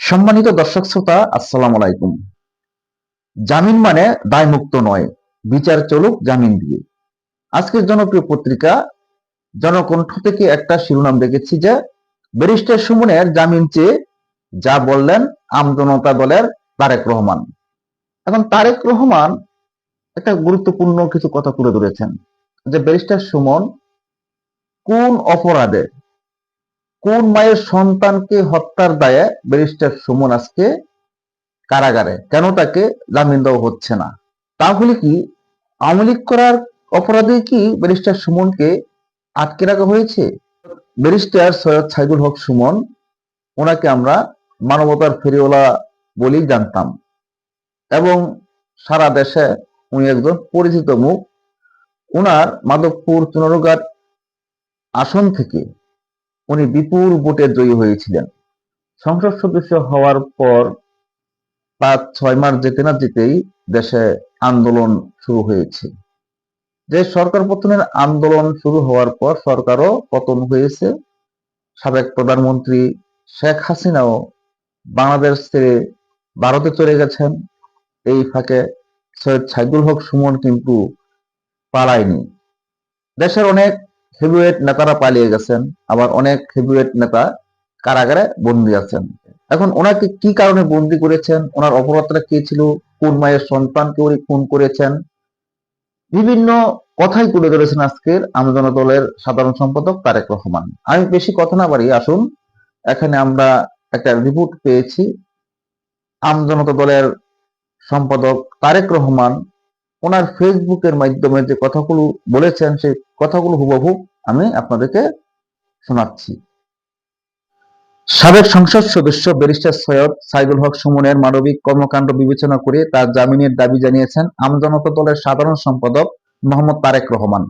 সম্মানিত দর্শক শ্রোতা, আসসালাম আলাইকুম। জামিন মানে দায়মুক্ত নয়, বিচার চলুক জামিন দিয়ে। আজকের জনপ্রিয় পত্রিকা, জনকণ্ঠ থেকে একটা শিরোনাম দেখেছি যে, ব্যারিস্টার সুমনের জামিন চেয়ে যা বললেন আমজনতা দলের তারেক রহমান। এখন তারেক রহমান একটা গুরুত্বপূর্ণ কিছু কথা তুলে ধরেছেন যে, ব্যারিস্টার সুমন কোন অপরাধে কোন মায়ের সন্তানকে হত্যার দায়ে ব্যারিস্টার সুমন আজকে কারাগারে? কেন তাকে জামিন দেওয়া হচ্ছে না? তাহলে কি আওয়ামী লীগ করার অপরাধে কি ব্যারিস্টার সুমনকে আটকে রাখা হয়েছে? ব্যারিস্টার সৈয়দ সাইদুল হক সুমন, ওনাকে আমরা মানবতার ফেরিওয়ালা বলেই জানতাম। এবং সারা দেশে উনি একজন পরিচিত মুখ। ওনার মাধবপুর চুনরঘাট আসন থেকে উনি বিপুল ভোটে জয়ী হয়েছিলেন। সংসদ সদস্য হওয়ার পর পাঁচ, ছয় মাস যেতে না যেতেই দেশে আন্দোলন শুরু হয়েছে। যে সরকার পতনের আন্দোলন শুরু হওয়ার পর সরকারও পতন হয়েছে। সাবেক প্রধানমন্ত্রী শেখ হাসিনাও বাংলাদেশ ছেড়ে ভারতে চলে গেছেন। এই ফাঁকে সৈয়দ সাইদুল হক সুমন কিন্তু পালায়নি। দেশের অনেক হেভিওয়েট নেতারা পালিয়ে গেছেন, আবার অনেক হেভিওয়েট নেতা কারাগারে বন্দী আছেন। এখন ওনাকে কি কারণে বন্দী করেছেন? ওনার অপরাধটা কি ছিল? কোন মায়ের সন্তানকে উনি খুন করেছেন? বিভিন্ন কথাই তুলে ধরেছেন আজকের আমজনা দলের সাধারণ সম্পাদক তারেক রহমান। আমি বেশি কথা না বাড়ি আসুন, এখানে আমরা একটা রিপোর্ট পেয়েছি। আমজনতা দলের সম্পাদক তারেক রহমান ওনার ফেসবুকের মাধ্যমে যে কথাগুলো বলেছেন, সেই কথাগুলো হুবহু আমি আপনাদেরকে শোনাচ্ছি। সাবেক সংসদ সদস্য ব্যারিস্টার সৈয়দ সাইদুল হক সুমনের মানবিক কর্মকাণ্ড বিবেচনা করে তার জামিনের দাবি জানিয়েছেন আমজনতা দলের সাধারণ সম্পাদক মোহাম্মদ তারেক রহমান।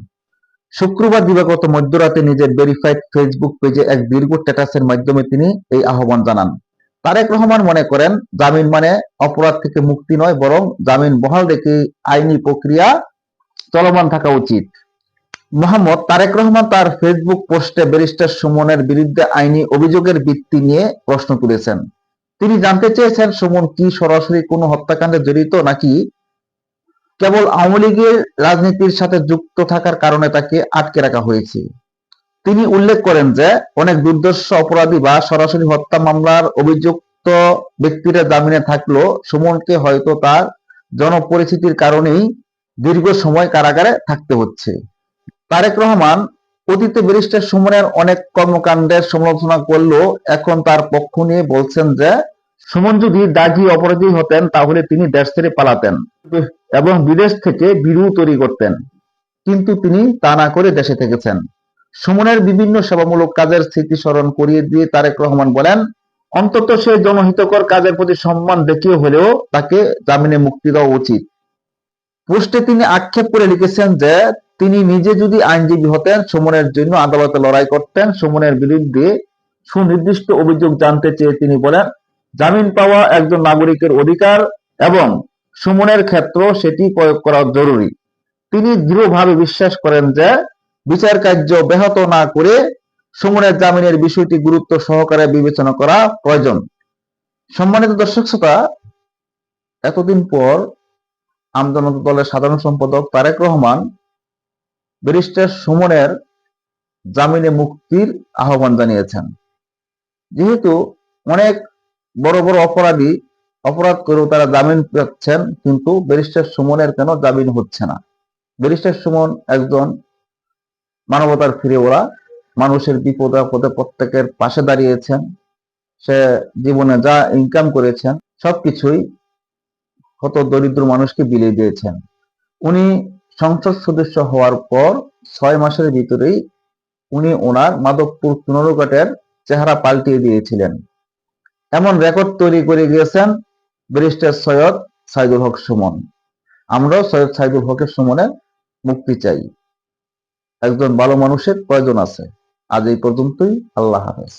শুক্রবার দিবাগত মধ্যরাতে নিজের ভেরিফাইড ফেসবুক পেজে এক দীর্ঘ স্ট্যাটাসের মাধ্যমে তিনি এই আহ্বান জানান। তারেক রহমান মনে করেন, জামিন মানে অপরাধ থেকে মুক্তি নয়, বরং জামিন বহাল রেখে আইনি প্রক্রিয়া চলমান থাকা উচিত। মোহাম্মদ তারেক রহমান তার ফেসবুক পোস্টে ব্যারিস্টার সুমনের বিরুদ্ধে আইনি অভিযোগের ভিত্তি নিয়ে প্রশ্ন তুলেছেন। তিনি জানতে চেয়েছেন, সুমন কি সরাসরি কোনো হত্যাকাণ্ডে জড়িত নাকি কেবল আওয়ামী লীগের রাজনীতির সাথে যুক্ত থাকার কারণে তাকে আটকে রাখা হয়েছে। তিনি উল্লেখ করেন যে, অনেক দুর্দর্শ অপরাধী বা সরাসরি হত্যা মামলার অভিযুক্ত ব্যক্তিরা জামিনে থাকলেও সুমনকে হয়তো তার জনপরিচিতির কারণেই দীর্ঘ সময় কারাগারে থাকতে হচ্ছে। তারেক রহমান অতীতে ব্যারিস্টার সুমনের অনেক কর্মকাণ্ডের সমালোচনা করলেও এখন তার পক্ষ নিয়ে বলছেন যে, সুমন যদি দাগি অপরাধী হতেন তাহলে তিনি দেশ ছেড়ে পালাতেন এবং বিদেশ থেকে বিরু তৈরি করতেন। কিন্তু তিনি তা না করে দেশে থেকেছেন। সুমনের বিভিন্ন সেবামূলক কাজের স্মৃতি স্মরণ করিয়ে দিয়ে তারেক রহমান বলেন, অন্তত সে জনহিতকর কাজের প্রতি সম্মান দেখিয়ে হলেও তাকে জামিনে মুক্তি দেওয়া উচিত। পোস্টে তিনি আক্ষেপ করে লিখেছেন যে, তিনি নিজে যদি আইনজীবী হতেন, সুমনের জন্য আদালতে লড়াই করতেন। সুমনের বিরুদ্ধে সুনির্দিষ্ট অভিযোগ জানতে চেয়ে তিনি বলেন, জামিন পাওয়া একজন নাগরিকের অধিকার এবং সুমনের ক্ষেত্র সেটি প্রয়োগ করা জরুরি। তিনি দৃঢ়ভাবে বিশ্বাস করেন যে বিচার কার্য ব্যাহত না করে সুমনের জামিনের বিষয়টি গুরুত্ব সহকারে বিবেচনা করা প্রয়োজন। সম্মানিত দর্শক শ্রোতা, এতদিন পর আমজনতা দলের সাধারণ সম্পাদক তারেক রহমান ব্যারিস্টার সুমনের জামিনে মুক্তির আহ্বান জানিয়েছেন। যেহেতু অনেক বড় বড় অপরাধী অপরাধ করেও তারা জামিন পাচ্ছেন, কিন্তু ব্যারিস্টার সুমনের কেন জামিন হচ্ছে না? ব্যারিস্টার সুমন একজন মানবতার ফিরে ওরা মানুষের বিপদ আপদে প্রত্যেকের পাশে দাঁড়িয়েছেন। সে জীবনে যা ইনকাম করেছেন, সবকিছুই কত দরিদ্র মানুষকে বিলিয়ে দিয়েছেন। উনি সংসদ সদস্য হওয়ার পর ছয় মাসের ভিতরেই উনি ওনার মাধবপুর পুনরুঘাটের চেহারা পাল্টিয়ে দিয়েছিলেন। এমন রেকর্ড তৈরি করে গিয়েছেন ব্যারিস্টার সৈয়দ সাইদুল হক সুমন। আমরাও সৈয়দ সাইদুল হকের সুমনের মুক্তি চাই। একজন ভালো মানুষের প্রয়োজন আছে। আজ এই পর্যন্তই আল্লাহ হাফেজ।